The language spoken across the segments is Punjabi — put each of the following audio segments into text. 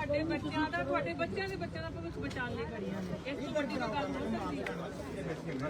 ਤੁਹਾਡੇ ਬੱਚਿਆਂ ਦਾ, ਤੁਹਾਡੇ ਬੱਚਿਆਂ ਦੇ ਬੱਚਿਆਂ ਦਾ ਭਵਿੱਖ ਬਚਾਉਣ ਲਈ ਖੜੀਆਂ ਇਸ ਵੱਡੀ ਗੱਲ ਹੋ ਸਕਦੀ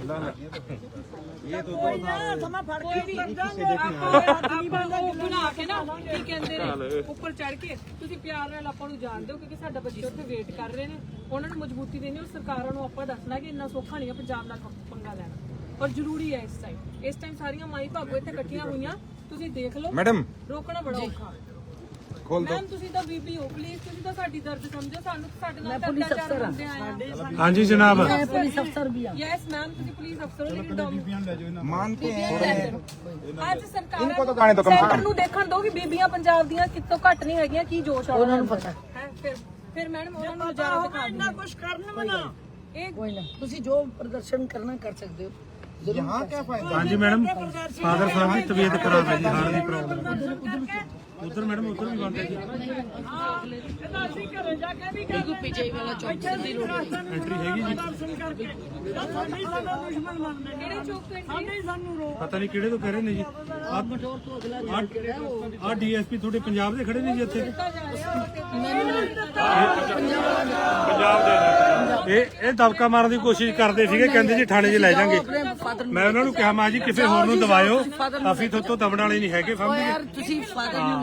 ਕਿੱਲਾ ਨਾ। ਇਹ ਦੋ ਦੋ ਦਾ ਸਮਾਂ ਫੜ ਕੇ ਵੀ ਬਣਾ ਕੇ ਨਾ ਕੀ ਕਹਿੰਦੇ ਨੇ ਉੱਪਰ ਚੜ ਕੇ। ਤੁਸੀਂ ਪਿਆਰ ਨਾਲ ਆਪਾਂ ਨੂੰ ਜਾਣਦੇ ਹੋ ਕਿਉਂਕਿ ਸਾਡਾ ਬੱਚੇ ਵੇਟ ਕਰ ਰਹੇ ਨੇ। ਉਹਨਾਂ ਨੂੰ ਮਜ਼ਬੂਤੀ ਦੇਣੀ ਔਰ ਨੂੰ ਆਪਾਂ ਦੱਸਣਾ ਕਿ ਇੰਨਾ ਸੌਖਾ ਨਹੀਂ ਹੈ ਪੰਜਾਬ ਨਾਲ ਪੰਗਾ ਲੈਣਾ। ਔਰ ਜ਼ਰੂਰੀ ਹੈ ਇਸ ਟਾਈਮ ਇਸ ਟਾਈਮ ਸਾਰੀਆਂ ਮਾਈ ਭਾਗੋ ਹੋਈਆਂ। ਤੁਸੀਂ ਦੇਖ ਲਓ ਰੋਕਣਾ ਬੜਾ ਔਖਾ ਮੈਮ ਤੁਸੀਂ ਹਾਂਜੀ ਜਨਾਬ। ਮੈਂ ਪੁਲਿਸ ਅਫਸਰ ਵੀ ਆ ਯੈਸ ਮੈਮ ਤੁਸੀਂ ਪੁਲਿਸ ਅਫਸਰ ਹੋ ਲੇਕਿਨ ਡੋਮ ਮਾਨਤੇ ਅੱਜ ਇਨਕੋ ਨੂੰ ਦੇਖਣ ਦੋ ਕਿ ਬੀਬੀਆਂ ਪੰਜਾਬ ਦੀਆਂ ਕਿਤੋਂ ਘੱਟ ਨਹੀਂ ਹੈਗੀਆਂ ਕੀ ਜੋਸ਼ ਆ ਉਹਨਾਂ ਨੂੰ ਪਤਾ। ਹੈਂ, ਫਿਰ ਫਿਰ ਮੈਡਮ ਉਹਨਾਂ ਨੂੰ ਨਜ਼ਾਰਾ ਦਿਖਾ ਦਿੰਦੇ ਕੁਝ ਕੋਈ ਨਾ ਤੁਸੀਂ ਜੋ ਪ੍ਰਦਰਸ਼ਨ ਕਰਨਾ ਕਰ ਸਕਦੇ ਹੋ। ਜ਼ਰੂਰ ਯਹਾਂ ਕਿਆ ਫਾਇਦਾ? ਹਾਂਜੀ ਮੈਡਮ ਫਾਦਰ ਸਾਹਿਬ ਉਧਰ ਮੈਡਮ ਉਧਰ ਵੀ ਬੰਦ ਹੈ ਜੀ ਇਹਦਾ ਅਸੀਂ ਘਰੇ ਜਾ। ਕੇ ਵੀ ਗੱਲ ਪੀਜੇ ਵਾਲਾ ਚੌਕ ਦੀ ਰੋਡ ਐਂਟਰੀ ਹੈਗੀ ਜੀ ਮਾਰਨ ਦੀ ਕੋਸ਼ਿਸ਼ ਕਰਦੇ ਸੀਗੇ ਕਹਿੰਦੇ ਜੀ ਥਾਣੇ 'ਚ ਲੈ ਜਾਾਂਗੇ। ਮੈਂ ਉਹਨਾਂ ਨੂੰ ਕਿਹਾ ਮਾਂ ਜੀ ਕਿਸੇ ਹੋਰ ਨੂੰ ਦਵਾਇਓ। ਅਸੀਂ ਤੁਹਾਤੋਂ ਦਬਣ ਵਾਲੇ ਨਹੀਂ ਹੈਗੇ ਸਮਝ ਤੁਸੀਂ ਫਾਦਰ ਨੂੰ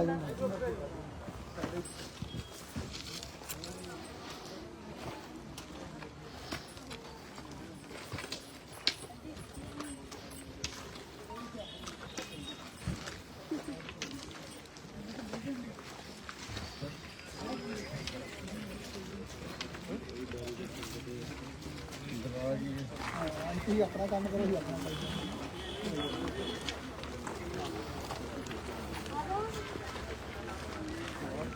aldım. ਆਪਣਾ ਕੰਮ ਕਰੋ ਜੀ ਆਪਣਾ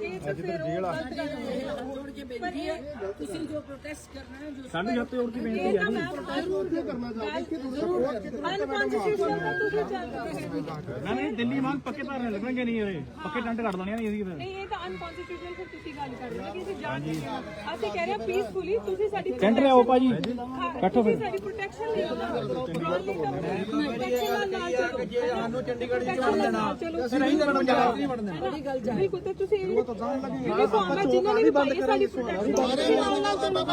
ਇਹ ਤਾਂ ਫਿਰ ਉਹ ਗਲਤ ਗੱਲ ਹੈ। ਜੋੜ ਕੇ ਬੇਨਤੀ ਹੈ ਤੁਸੀਂ ਜੋ ਪ੍ਰੋਟੈਸਟ ਕਰਨਾ ਹੈ ਜੋ ਸਾਡੇ ਹੱਥ ਜੋੜ ਕੇ ਬੇਨਤੀ ਤਾਂ ਮੈਂ ਤਾਂ ਨਾ ਨਹੀਂ ਦਿੱਲੀ ਮਾਨ ਪੱਕੇ ਧਾਰਨੇ ਲੱਗਣਗੇ ਨਹੀਂ ਇਹ। ਪੱਕੇ ਟਾਂਟੇ ਕੱਢ ਦੇਣੇ ਨਹੀਂ ਅਸੀਂ ਫਿਰ ਨਹੀਂ ਇਹ ਤਾਂ ਅਨਕੌਂਸਟੀਟਿਊਸ਼ਨਲ ਫਿਰ ਤੁਸੀਂ ਗੱਲ ਕਰ ਰਹੇ ਹੋ ਕਿ ਅਸੀਂ ਜਾਣ ਕੇ ਅਸੀਂ ਕਹਿ ਰਹੇ ਹਾਂ ਪੀਸਫੁਲੀ ਤੁਸੀਂ ਸਾਡੀ ਟੈਂਟ ਲਿਆਓ ਭਾਜੀ। ਬੈਠੋ ਫਿਰ। ਸਾਡੀ ਪ੍ਰੋਟੈਕਸ਼ਨ ਲਈ ਪ੍ਰੋਟੈਕਸ਼ਨ ਨਾਲ ਚੱਲੋ। ਜੇ ਸਾਨੂੰ ਚੰਡੀਗੜ੍ਹ ਚ ਚੋਣ ਲੈਣਾ ਚਲੋ। ਨਹੀਂ ਪੰਜਾਬ ਨਹੀਂ ਵੜਨਾ ਬੜੀ ਗੱਲ ਜਾ ਬਿਲਕੁਲ ਤੇ ਤੁਸੀਂ ਇਹ ਤਾਂ ਜਾਣ ਲੱਗੇ। ਯੂਨੀਫਾਰਮ ਹੈ ਜਿਨ੍ਹਾਂ ਨੇ ਵੀ ਪਾਈ ਸਾਡੀ ਪ੍ਰੋਟੈਕਸ਼ਨ ਆ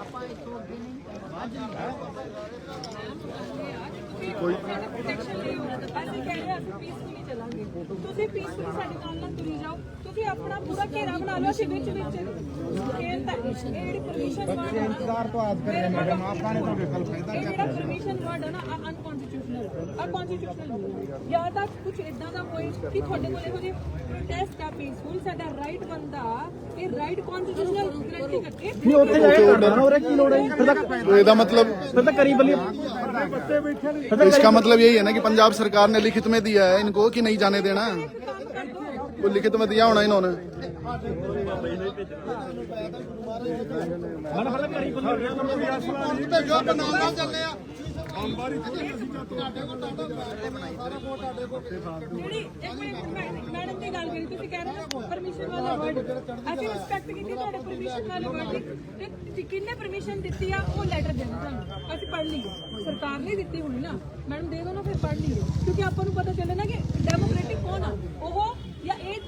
ਆਪਾਂ ਇੱਥੋਂ ਅੱਗੇ ਨਹੀਂ ਕੋਈ ਪ੍ਰੋਟੈਕਸ਼ਨ ਲਈ ਅਸੀਂ ਕਹਿ ਰਹੇ ਅਸੀਂ ਪੀਸਫੁਲੀ ਚੱਲਾਂਗੇ। ਤੁਸੀਂ ਪੀਸਫੁਲੀ ਸਾਡੇ ਨਾਲ ਨਾਲ ਤੁਰੀ ਜਾਓ। ਤੁਸੀਂ ਆਪਣਾ ਪੂਰਾ ਘੇਰਾ ਬਣਾ ਲਓ ਅਸੀਂ ਵਿੱਚ ਵਿੱਚ। ਇਹ ਤਾਂ ਇਹ ਜਿਹੜੀ ਪਰਮਿਸ਼ਨ ਵਰਡ ਹੈ ਇੰਤਜ਼ਾਰ ਤੋਂ ਆਦ ਕਰ ਰਹੇ ਮੈਡਮ ਆਪਾਂ ਨੇ ਤਾਂ ਵਿਕਲਪ ਇਹ ਜਿਹੜਾ ਪਰਮਿਸ਼ਨ ਵਰਡ ਹੈ ਨਾ ਅਨਕਨਸਟੀਟਿਊਸ਼ਨਲ ਅਨਕਨਸਟੀਟਿਊਸ਼ਨਲ ਜਾਂ ਤਾਂ ਕੁਝ ਇਦਾਂ ਦਾ ਹੋਏ ਕਿ ਤੁਹਾਡੇ ਕੋਲ ਇਹੋ ਜਿਹੇ ਪ੍ਰੋਟੈਸਟ ਆ ਪੀਸਫੁਲ ਸਾਡਾ ਰਾਈਟ ਬੰਦਾ ਇਹ ਰਾਈਟ ਕਨਸਟੀਟਿਊਸ਼ਨਲ ਗਰੰਟੀ ਕਰਕੇ ਨਹੀਂ ਉੱਥੇ ਜਾ ਕੇ ਕਰਨਾ ਉਰੇ ਕੀ ਲੋੜ ਹੈ ਜੀ? ਫਿਰ ਤਾਂ तो इसका मतलब ਫਿਰ ਤਾਂ ਕਰੀ ਬੱਲੀ इसका मतलब यही है ना कि पंजाब सरकार ने लिखित में दिया है इनको कि नहीं जाने देना ਕੰਮ ਕਰ ਦੋ वो लिखित में दिया होना इन्होंने ਮਨ ਫਿਰ ਕਰੀ ਬੱਲੀ ਜਿਹੜੀ ਇੱਕ ਮਿੰਟ ਮੈਂ- ਮੈਡਮ ਦੀ ਗੱਲ ਕਰੀ ਤੁਸੀਂ ਕਹਿ ਰਹੇ ਹੋ ਪਰਮਿਸ਼ਨ ਵਾਲਾ ਵਰਡ ਅਸੀਂ ਰਿਸਪੈਕਟ ਕੀਤੀ ਤੁਹਾਡੇ ਪਰਮਿਸ਼ਨ ਵਾਲੇ ਵਰਡ ਦੀ। ਤੇ ਕਿੰਨੇ ਪਰਮਿਸ਼ਨ ਦਿੱਤੀ ਆ ਉਹ ਲੈਟਰ ਦੇ ਦਿਓ ਤੁਹਾਨੂੰ ਅਸੀਂ ਪੜ੍ਹ ਲਈਏ। ਸਰਕਾਰ ਨੇ ਦਿੱਤੀ ਹੋਣੀ ਨਾ। ਮੈਡਮ ਦੇ ਦਿਓ ਨਾ ਫਿਰ ਪੜ੍ਹ ਲਈਏ। ਕਿਉਂਕਿ ਆਪਾਂ ਨੂੰ ਪਤਾ ਚੱਲੇ ਨਾ ਕਿ ਡੈਮੋਕ੍ਰੈਟਿਕ ਕੌਣ ਆ? ਉਹ